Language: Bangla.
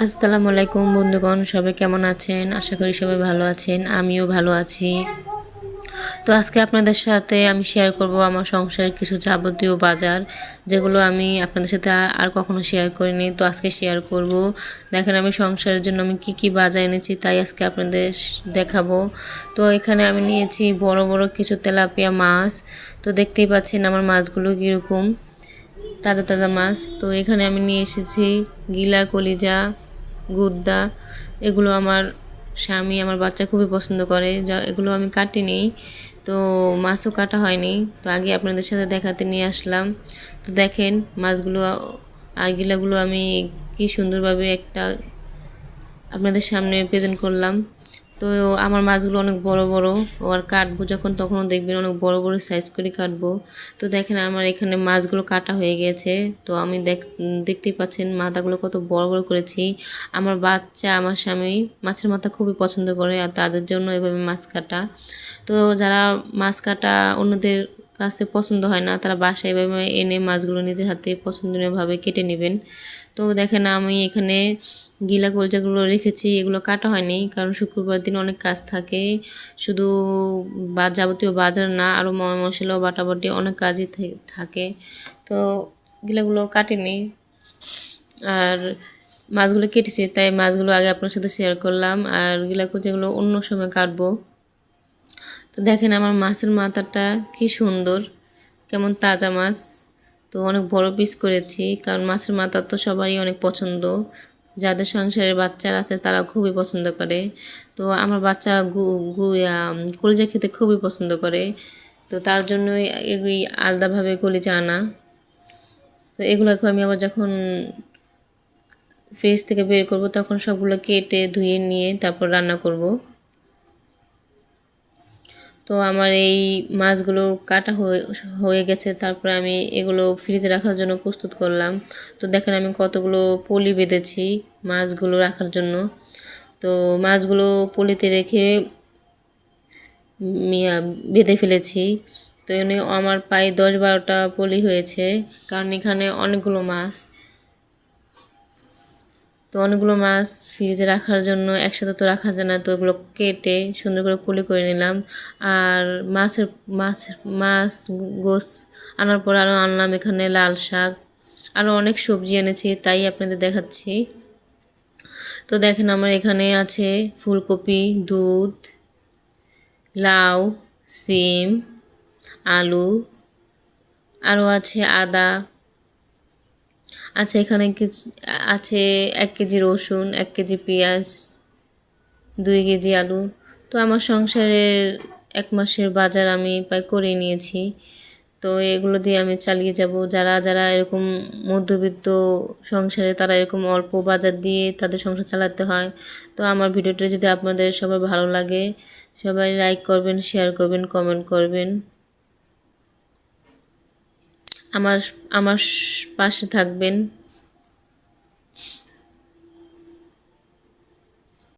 আসসালামু আলাইকুম বন্ধুগণ, সবাই কেমন আছেন? আশা করি সবাই ভালো আছেন, আমিও ভালো আছি। তো আজকে আপনাদের সাথে আমি শেয়ার করব আমার সংসারের কিছু যাবতীয় বাজার, যেগুলো আমি আপনাদের সাথে আর কখনো শেয়ার করিনি। তো আজকে শেয়ার করব। দেখেন আমি সংসারের জন্য আমি কি কি বাজার এনেছি তাই আজকে আপনাদের দেখাবো। তো এখানে আমি নিয়েছি বড় বড় কিছু তেলাপিয়া মাছ। তো দেখতেই পাচ্ছেন আমার মাছগুলো কীরকম। তাজা তাজা মাছ। তো এখানে আমি নিয়ে এসেছি গিলা, কলিজা, গুদ্দা। এগুলো আমার স্বামী, আমার বাচ্চা খুবই পছন্দ করে। যা, এগুলো আমি কাটিনি, তো মাছও কাটা হয়নি। তো আগে আপনাদের সাথে দেখাতে নিয়ে আসলাম। তো দেখেন মাছগুলো, আর গিলাগুলো আমি কি সুন্দরভাবে একটা আপনাদের সামনে প্রেজেন্ট করলাম। তো আমার মাছগুলো অনেক বড় বড়। আর কাটবো যখন, তখনও দেখবেন অনেক বড় বড় সাইজ করে কাটবো। তো দেখেন আমার এখানে মাছগুলো কাটা হয়ে গেছে। তো আমি দেখ, দেখতেই পাচ্ছেন মাথাগুলো কত বড় বড় করেছি। আমার বাচ্চা, আমার স্বামী মাছের মাথা খুবই পছন্দ করে আর তাদের জন্য এভাবে মাছ কাটা। তো যারা মাছ কাটা অন্যদের কাছে পছন্দ হয় না, তারা বাসায় এভাবে এনে মাছগুলো নিজের হাতে পছন্দনীয়ভাবে কেটে নেবেন। তো দেখেন আমি এখানে গিলা কলজাগুলো রেখেছি, এগুলো কাটা হয়নি, কারণ শুক্রবার দিন অনেক কাজ থাকে। শুধু বা যাবতীয় বাজার না আরও মশলা বাটাবাটি অনেক কাজই থাকে। তো গিলাগুলো কাটেনি। আর মাছগুলো কেটেছি, তাই মাছগুলো আগে আপনার সাথে শেয়ার করলাম। আর গিলা যেগুলো অন্য সময় কাটবো। তো দেখেন আমার মাছের মাথাটা কি সুন্দর, কেমন তাজা মাছ। তো অনেক বড় পিস করেছি, কারণ মাছের মাথা তো সবারই অনেক পছন্দ। যাদের সংসারের বাচ্চারা আছে তারা খুবই পছন্দ করে। তো আমার বাচ্চা গু কলিজা খেতে খুবই পছন্দ করে। তো তার জন্যই এগুলি আলাদাভাবে কলিজা আনা। তো এগুলোকে আমি আবার যখন ফ্রিজ থেকে বের করব তখন সবগুলো কেটে ধুয়ে নিয়ে তারপর রান্না করব। তো আমার এই মাছগুলো কাটা হয়ে গেছে। তারপরে আমি এগুলো ফ্রিজে রাখার জন্য প্রস্তুত করলাম। তো দেখেন আমি কতগুলো পলি বেঁধেছি মাছগুলো রাখার জন্য। তো মাছগুলো পলিতে রেখে বেঁধে ফেলেছি। তো এনে আমার প্রায় দশ বারোটা পলি হয়েছে। কারণ এখানে অনেকগুলো মাছ। তো অনেকগুলো মাছ ফ্রিজে রাখার জন্য একসাথে তো রাখা যায় না, তো ওগুলো কেটে সুন্দর করে পুলি করে নিলাম। আর মাছের মাছ মাছ, গোস আনার পর আরও আনলাম এখানে লাল শাক। আরও অনেক সবজি এনেছি, তাই আপনাদের দেখাচ্ছি। তো দেখেন আমার এখানে আছে ফুলকপি, দুধ, লাউ, সিম, আলু। আরও আছে আদা আচ্ছা এখানে কিছু, আছে এক কেজি রসুন, এক কেজি পেঁয়াজ, দুই কেজি আলু। তো আমার সংসারের এক মাসের বাজার আমি প্রায় করে নিয়েছি। তো এগুলো দিয়ে আমি চালিয়ে যাব। যারা যারা এরকম মধ্যবিত্ত সংসারে তারা এরকম অল্প বাজার দিয়ে তাদের সংসার চালাতে হয়। তো আমার ভিডিওটা যদি আপনাদের সবাই ভালো লাগে, সবাই লাইক করবেন শেয়ার করবেন কমেন্ট করবেন। আমার আমার পাশে থাকবেন।